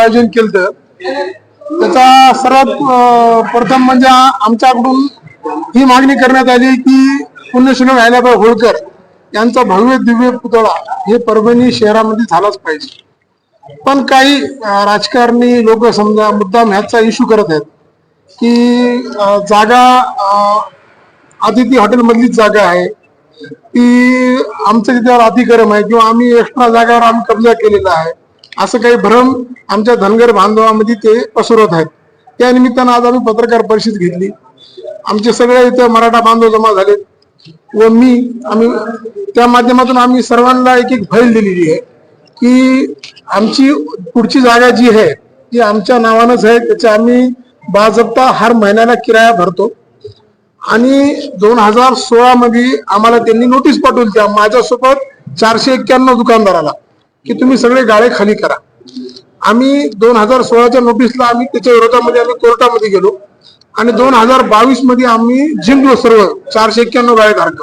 आयोजन केलं त्याचा सर्वात प्रथम म्हणजे आमच्याकडून ही मागणी करण्यात आली की पुण्यश्री व्हायलाबाई होळकर यांचा भव्य दिव्य पुतळा हे परभणी शहरामध्ये झालाच पाहिजे. पण काही राजकारणी लोक समजा मुद्दाम ह्याचा इश्यू करत आहेत की जागा अतिथी हॉटेल मधलीच जागा आहे. ती आमचं तिच्यावर अतिक्रम आहे किंवा आम्ही एक्स्ट्रा जागावर आम्ही कब्जा केलेला आहे. असं काही भ्रम आमच्या धनगर बांधवामध्ये ते पसरवत आहेत. त्या निमित्तानं आज आम्ही पत्रकार परिषद घेतली. आमचे सगळे इथं मराठा बांधव जमा झाले व मी आम्ही त्या माध्यमातून आम्ही सर्वांना एक एक फाईल दिलेली आहे की आमची पुढची जागा जी आहे ती आमच्या नावानंच आहे त्याचे आम्ही बाजप्ता हर महिन्याला किराया भरतो. आणि दोन हजार सोळा मध्ये आम्हाला त्यांनी नोटीस पाठवली त्या माझ्यासोबत चारशे एक्क्याण्णव दुकानदाराला. की तुम्ही सगळे गाळे खाली करा. आम्ही दोन हजार सोळाच्या नोटीसला आम्ही त्याच्या विरोधामध्ये आम्ही कोर्टामध्ये गेलो. आणि दोन हजार बावीसमध्ये आम्ही जिंकलो सर्व. चारशे एक्क्याण्णव गाळे धारक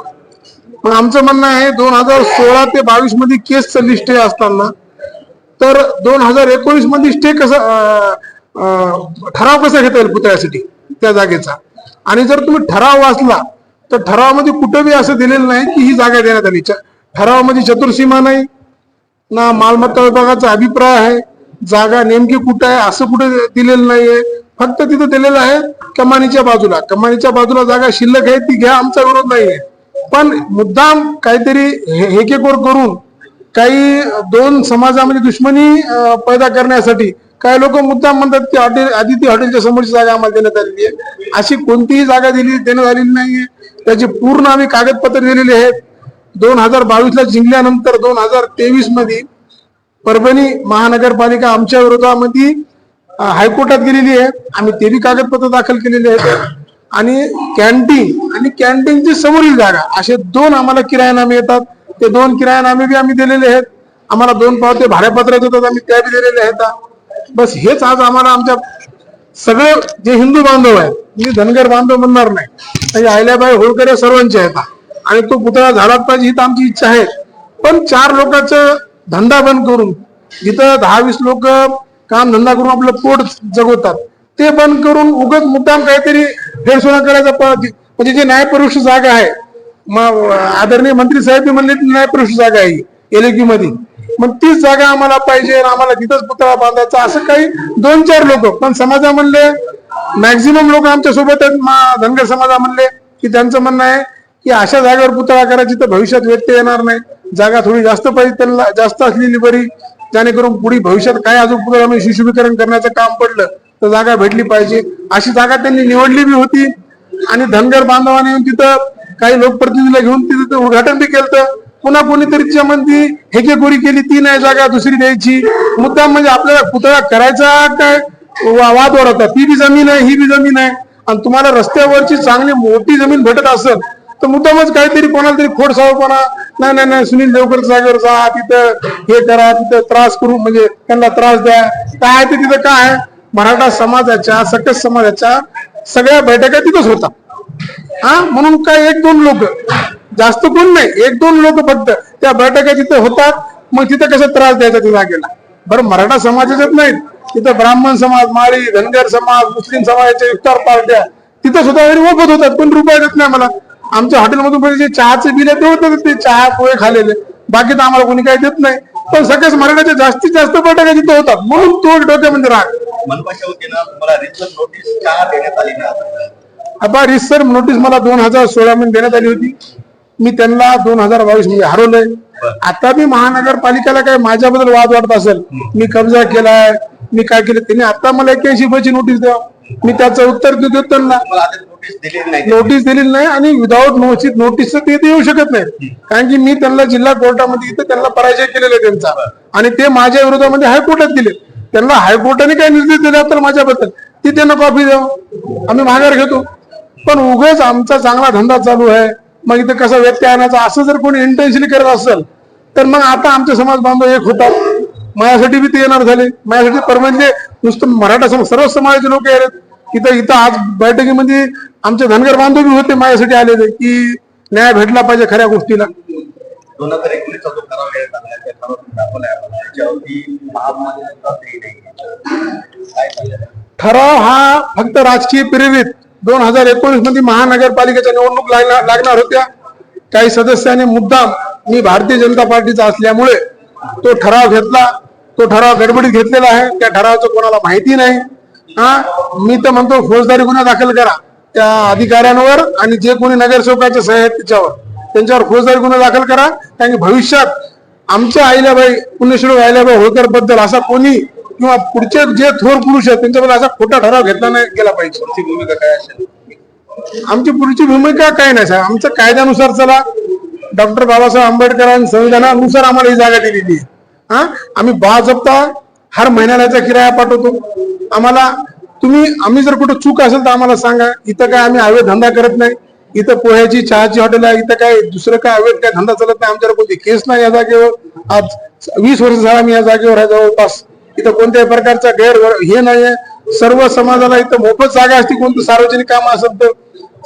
पण आमचं म्हणणं आहे दोन हजार सोळा ते बावीसमध्ये केस लिस्ट स्टे असताना तर दोन हजार एकोणीसमध्ये स्टे कसा ठराव कसा घेता येईल पुतळ्यासाठी त्या जागेचा? आणि जर तुम्ही ठराव वाचला तर ठरावामध्ये कुठं बी असं दिलेलं नाही की ही जागा देण्यात आली. ठरावामध्ये चतुर्सीमा नाही ना मालमत्ता विभागाचा अभिप्राय आहे. जागा नेमकी कुठं आहे? असं कुठे दिलेलं नाहीये. फक्त तिथं दिलेलं आहे कमानीच्या बाजूला. कमानीच्या बाजूला जागा शिल्लक आहे ती घ्या आमचा विरोध नाहीये. पण मुद्दाम काहीतरी हे- करून काही दोन समाजामध्ये दुश्मनी पैदा करण्यासाठी काही लोक मुद्दाम म्हणतात की हॉटेल आदिती हॉटेलच्या समोरची जागा आम्हाला देण्यात आलेली आहे. अशी कोणतीही जागा दिली देण्यात आलेली नाहीये. त्याची पूर्ण आम्ही कागदपत्र दिलेली आहेत. दोन हजार बावीसला जिंकल्यानंतर दोन हजार तेवीसमध्ये परभणी महानगरपालिका आमच्या विरोधामध्ये हायकोर्टात गेलेली आहे. आम्ही ते बी कागदपत्र दाखल केलेले आहेत. आणि कॅन्टीन आणि कॅन्टीनची समोरील जागा असे दोन आम्हाला किरायानामे येतात. ते दोन किरायानामे बी आम्ही दिलेले आहेत. आम्हाला दोन पावते भाड्यापत्रात येतात आम्ही त्या बी दिलेले आहेत. बस हेच आज आम्हाला आमच्या सगळे जे हिंदू बांधव आहेत मी धनगर बांधव म्हणणार नाही. आयल्याबाई अहिल्याबाई होळकर या सर्वांचे आहेत. आणि तो पुतळा झालाच पाहिजे ही तर आमची इच्छा आहे. पण चार लोकांचं धंदा बंद करून जिथं दहा वीस लोक काम धंदा करून आपलं पोट जगवतात. ते बंद करून उगत मुद्दाम काहीतरी हेरसोना करायचा म्हणजे जे न्यायपरुष जागा आहे मग आदरणीय मंत्री साहेब म्हणले की न्यायपरुष जागा आहे एलएकी मध्ये मग तीच जागा आम्हाला पाहिजे आणि आम्हाला तिथंच पुतळा बांधायचा असं काही दोन चार लोक पण समाजामधले मॅक्झिमम लोक आमच्यासोबत आहेत मा- धनगर समाजामधले की त्यांचं म्हणणं आहे की अशा जागेवर पुतळा करायची तर भविष्यात व्यत्यय येणार नाही. जागा थोडी जास्त पाहिजे त्यांना जास्त असलेली बरी. जेणेकरून पुढे भविष्यात काय अजून पुतळ्यामध्ये म्हणजे शिशुभीकरण करण्याचं काम पडलं तर जागा भेटली पाहिजे. अशी जागा त्यांनी निवडली बी होती. आणि धनगर बांधवाने येऊन तिथं काही लोकप्रतिनिधीला घेऊन तिथं उद्घाटन बी केलं पुन्हा कोणीतरी मंदी हेकेखोरी केली ती नाही जागा दुसरी द्यायची. मुद्दा म्हणजे आपल्याला पुतळा करायचा काय? वाद होता. ती बी जमीन आहे ही बी जमीन आहे. आणि तुम्हाला रस्त्यावरची चांगली मोठी जमीन भेटत असेल तर मुद्दामच काहीतरी कोणाला तरी खोडसावपणा. नाही नाही नाही सुनील देवकर जागेवर जा तिथं हे करा तिथं त्रास करू म्हणजे त्यांना त्रास द्या. काय ते तिथं काय? मराठा समाजाच्या सकस समाजाच्या सगळ्या बैठका तिथंच होतात. हा? म्हणून काय एक दोन लोक. जास्त कोण नाही एक दोन लोक फक्त त्या बैठका तिथे होतात. मग तिथे कसं त्रास द्यायचा त्या जागेला? बरं मराठा समाजाच्याच नाहीत तिथं ब्राह्मण समाज माळी धनगर समाज मुस्लिम समाजाच्या इफ्तार पार्ट्या तिथं सुद्धा घरी होतात. पण रुपये देत नाही मला आमच्या हॉटेलमधून पण जे चहाचे बिल आहे ते होतं ते चहा पोहे खाल्लेले. बाकी तर आम्हाला कोणी काही देत नाही. पण सगळ्याच मराठ्याच्या जास्तीत जास्त बैठका तिथे होतात. म्हणून तो डोक्यामध्ये राग. मनपाच्या वतीनं तुम्हाला रितसर नोटीस का देण्यात आली नाही आता रिसर नोटीस मला दोन हजार सोळा मध्ये देण्यात आली होती. मी त्यांना दोन हजार बावीसमध्ये हरवलंय. आता मी महानगरपालिकेला काय माझ्याबद्दल वाद वाटत असेल. मी कब्जा केलाय. मी काय केलं? त्यांनी आता मला एक्क्याऐंशी रुपयाची नोटीस द्या मी त्याचं उत्तर देतो त्यांना. नोटीस दिलेली नाही आणि विदाऊट नोटीस नोटीस ते येऊ शकत नाही. कारण की मी त्यांना जिल्हा कोर्टामध्ये इथं त्यांना पराजय केलेला आहे त्यांचा. आणि ते माझ्या विरोधामध्ये हायकोर्टात दिले त्यांना हायकोर्टाने काय निर्देश दिला तर माझ्याबद्दल. ती त्यांना कॉपी द्या आम्ही माघार घेतो. पण उगाच आमचा चांगला धंदा चालू आहे. मग इथं कसा व्यत्यय आणायचा? असं जर कोणी इंटेन्शनली करत असेल तर मग आता आमचे समाज बांधव एक होतात. माझ्यासाठी बी ते येणार झाले. माझ्यासाठी परमनंटली नुसतं मराठा समाज सर्व समाजाचे लोक आहेत इथं इथं आज बैठकीमध्ये आमचे धनगर बांधव होते माझ्यासाठी आलेले की न्याय भेटला पाहिजे खऱ्या गोष्टीला. दोन हजार एकोणीसचा जो ठराव घेण्यात आला त्या ठराव त्याच्यावरती ते हा फक्त राजकीय प्रेरित दोन हजार एकोणीसमध्ये महानगरपालिकेच्या निवडणूक लागणार लागणार होत्या. काही सदस्यांनी मुद्दाम मी भारतीय जनता पार्टीचा असल्यामुळे तो ठराव घेतला. तो ठराव गडबडीत घेतलेला आहे. त्या ठरावाचं कोणाला माहिती नाही. हा मी तर म्हणतो फौजदारी गुन्हा दाखल करा. त्या अधिकाऱ्यांवर आणि जे कोणी नगरसेवकाचे सह आहेत त्याच्यावर. त्यांच्यावर फौजदारी गुन्हा दाखल करा. कारण की भविष्यात आमच्या आईल्याबाई पुण्यश्री आईल्याबाई होळकरबद्दल असा कोणी किंवा पुढचे जे थोर पुरुष आहेत त्यांच्याबद्दल असा खोटा ठराव घेतला नाही गेला पाहिजे. भूमिका काय असेल? आमची पुढची भूमिका काय नाही साहेब. आमचं कायद्यानुसार चला. डॉक्टर बाबासाहेब आंबेडकरांनी संविधानानुसार आम्हाला ही जागा दिलेली आहे. हा? आम्ही बाजप्ता हर महिन्याचा किराया पाठवतो. आम्हाला तुम्ही आम्ही जर कुठं चूक असेल तर आम्हाला सांगा. इथं काय आम्ही हवे धंदा करत नाही. इथं पोह्याची चहाची हॉटेल आहे. इथं काय दुसरं काय अवैध काय धंदा चालत नाही. आमच्यावर कोणती केस नाही या जागेवर. आज वीस वर्ष झाला मी या जागेवर आहे जवळपास. इथं कोणत्याही प्रकारचा गैर हे नाहीये. सर्व समाजाला इथं मोफत जागा असते. कोणतं सार्वजनिक काम असेल तर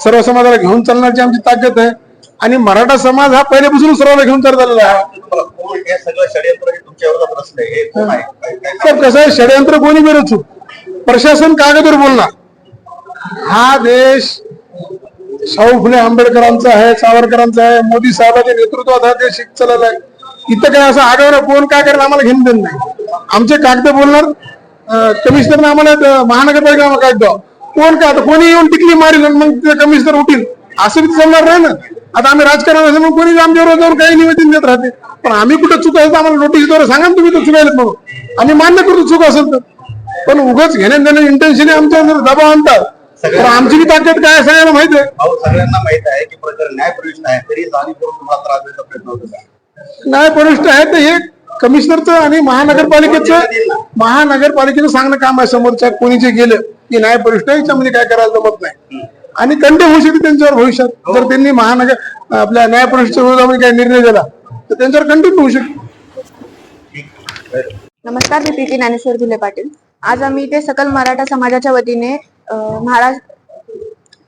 सर्व समाजाला घेऊन चालण्याची आमची ताकद आहे. आणि मराठा समाज हा पहिल्यापासून सर्वांना घेऊन हे कोण आहे? तर कसं आहे? षडयंत्र कोणी बी रचू प्रशासन कागदवर बोलणार हा देश शाहू फुले आंबेडकरांचा आहे सावरकरांचा आहे मोदी साहेबांच्या नेतृत्वात हा देश चालला आहे. इथं काय असं आगावर कोण काय करेल आम्हाला घेऊन देत नाही. आमचे कागद बोलणार कमिशनरने आम्हाला महानगरपालिका आम्हाला कागद कोण काय? आता कोणी येऊन टिकली मारील मग ते कमिशनर उठील? असं बी जमणार नाही ना. आता आम्ही राजकारण असं मग कोणी आमच्यावर जाऊन काही निवेदन देत राहते पण आम्ही कुठं चुक असेल तर आम्हाला नोटीसद्वारे सांगा तुम्ही तर चुकायला म्हणून. आम्ही मान्य करतो चुक असेल तर. पण उगाच घेण्यात इंटेन्शनी आमच्यावर जर दबाव आणतात तर आमची बी ताकद काय आहे सगळ्यांना माहिती आहे? भाऊ सगळ्यांना माहीत आहे की प्रकरण न्यायप्रविष्ट आहे तरी जाणीवपूर्वक तुम्हाला त्रास द्यायचा प्रयत्न होतो आहे तर हे कमिशनरचं आणि महानगरपालिकेचं महानगरपालिकेचं सांगणं काम आहे समोरच्या कोणी जे गेलं की न्यायपरिष्ठ आहे, याच्यामध्ये काय करायला जमत नाही. आणि कंटे होऊ शकते त्यांच्यावर भविष्यात. जर त्यांनी महानगर आपल्या न्यायपरिष्ठच्या विरोधामध्ये काही निर्णय दिला तर त्यांच्यावर कंटिन्यू होऊ शकते. नमस्कार मी प्रीती ज्ञानेश्वर धुले पाटील. आज आम्ही इथे सकल मराठा समाजाच्या वतीने महाराष्ट्र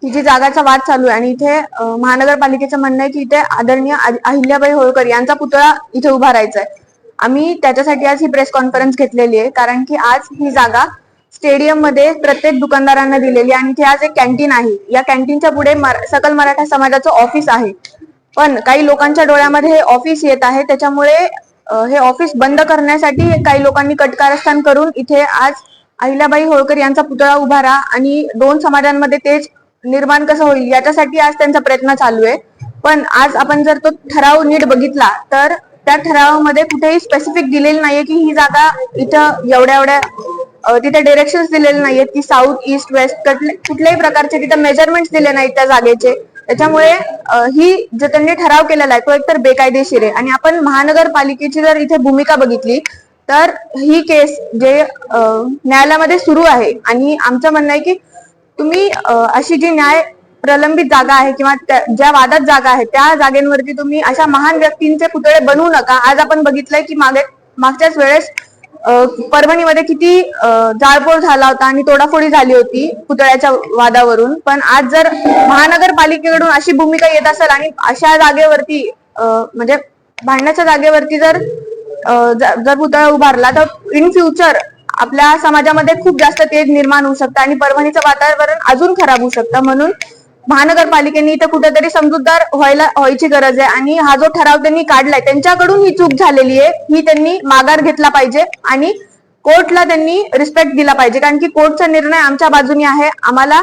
ही जी जागाचा वाद चालू आहे आणि इथे महानगरपालिकेचं म्हणणं आहे की इथे आदरणीय अहिल्याबाई होळकर यांचा पुतळा इथे उभारायचा आहे. आम्ही त्याच्यासाठी आज ही प्रेस कॉन्फरन्स घेतलेली आहे कारण की आज ही जागा स्टेडियममध्ये प्रत्येक दुकानदारांना दिलेली आणि इथे आज एक कॅन्टीन आहे. या कॅन्टीनच्या पुढे सकल मराठा समाजाचं ऑफिस आहे. पण काही लोकांच्या डोळ्यामध्ये हे ऑफिस येत आहे त्याच्यामुळे हे ऑफिस बंद करण्यासाठी काही लोकांनी कटकारस्थान करून इथे आज अहिल्याबाई होळकर यांचा पुतळा उभारा आणि दोन समाजांमध्ये तेच निर्माण कसं होईल याच्यासाठी आज त्यांचा प्रयत्न चालू आहे. पण आज आपण जर तो ठराव नीट बघितला तर त्या ठरावामध्ये कुठेही स्पेसिफिक दिलेलं नाहीये की ही जागा इथं एवढ्या एवढ्या तिथे डिरेक्शन दिलेले नाहीयेत की साऊथ ईस्ट वेस्ट कुठल्याही प्रकारचे तिथे मेजरमेंट दिले नाहीत त्या जागेचे. त्याच्यामुळे ही जो त्यांनी ठराव केलेला आहे तो एकतर बेकायदेशीर आहे. आणि आपण महानगरपालिकेची जर इथे भूमिका बघितली तर ही केस जे न्यायालयामध्ये सुरू आहे. आणि आमचं म्हणणं आहे की तुम्ही अशी जी न्याय प्रलंबित जागा आहे किंवा त्या- ज्या वादात जागा आहे त्या जागेंवरती तुम्ही अशा महान व्यक्तींचे पुतळे बनवू नका. आज आपण बघितलंय की मागे मागच्याच वेळेस परभणीमध्ये किती जाळपोळ झाला होता आणि तोडाफोडी झाली होती पुतळ्याच्या वादावरून. पण आज जर महानगरपालिकेकडून अशी भूमिका येत असेल आणि अशा जागेवरती म्हणजे भांडण्याच्या जागेवरती जर जर पुतळा उभारला तर इन फ्युचर आपल्या समाजामध्ये खूप जास्त तेज निर्माण होऊ शकतं आणि परभणीचं वातावरण अजून खराब होऊ शकतं. म्हणून महानगरपालिकेने इथं कुठेतरी समजूतदार व्हायला व्हायची गरज आहे. आणि हा जो ठराव त्यांनी काढलाय त्यांच्याकडून ही चूक झालेली आहे. ही त्यांनी माघार घेतला पाहिजे आणि कोर्टला त्यांनी रिस्पेक्ट दिला पाहिजे. कारण की कोर्टचा निर्णय आमच्या बाजूने आहे. आम्हाला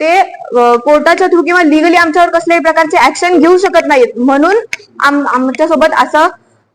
ते कोर्टाच्या थ्रू किंवा लिगली आमच्यावर कसल्याही प्रकारचे ऍक्शन घेऊ शकत नाहीत. म्हणून आम- असं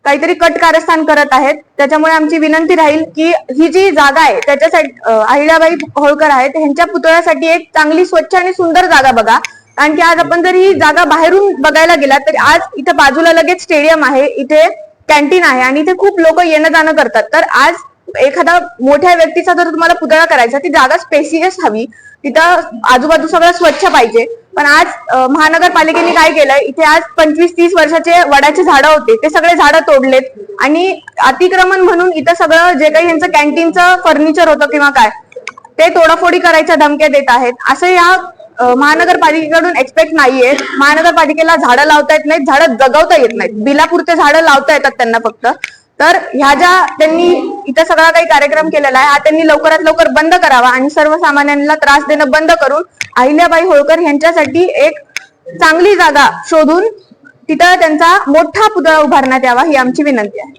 काहीतरी कट कारस्थान करत आहेत. त्याच्यामुळे आमची विनंती राहील की ही जी जागा आहे त्याच्यासाठी अहिल्याबाई होळकर आहेत ह्यांच्या पुतळ्यासाठी एक चांगली स्वच्छ आणि सुंदर जागा बघा. कारण की आज आपण जर ही जागा बाहेरून बघायला गेला तर आज इथं बाजूला लगेच स्टेडियम आहे इथे कॅन्टीन आहे आणि इथे खूप लोक येणं जाणं करतात. तर आज एखादा मोठ्या व्यक्तीचा जर तुम्हाला पुतळा करायचा ती जागा स्पेसियस हवी. तिथं आजूबाजू सगळं स्वच्छ पाहिजे. पण आज महानगरपालिकेने काय केलंय इथे आज पंचवीस तीस वर्षाचे वडाचे झाडं होते ते सगळे झाडं तोडलेत. आणि अतिक्रमण म्हणून इथं सगळं जे काही यांचं कॅन्टीनचं फर्निचर होतं किंवा काय ते तोडाफोडी करायच्या धमक्या देत आहेत. असं या महानगरपालिकेकडून एक्सपेक्ट नाहीये. महानगरपालिकेला झाडं लावता येत नाहीत झाडं जगवता येत नाहीत. बिलापुरते झाडं लावता येतात त्यांना फक्त. तर ह्या ज्या त्यांनी इथं सगळा काही कार्यक्रम केलेला आहे हा त्यांनी लवकरात लवकर बंद करावा आणि सर्वसामान्यांना त्रास देणं बंद करून अहिल्याबाई होळकर यांच्यासाठी एक चांगली जागा शोधून तिथं त्यांचा मोठा पुतळा उभारण्यात यावा ही आमची विनंती आहे.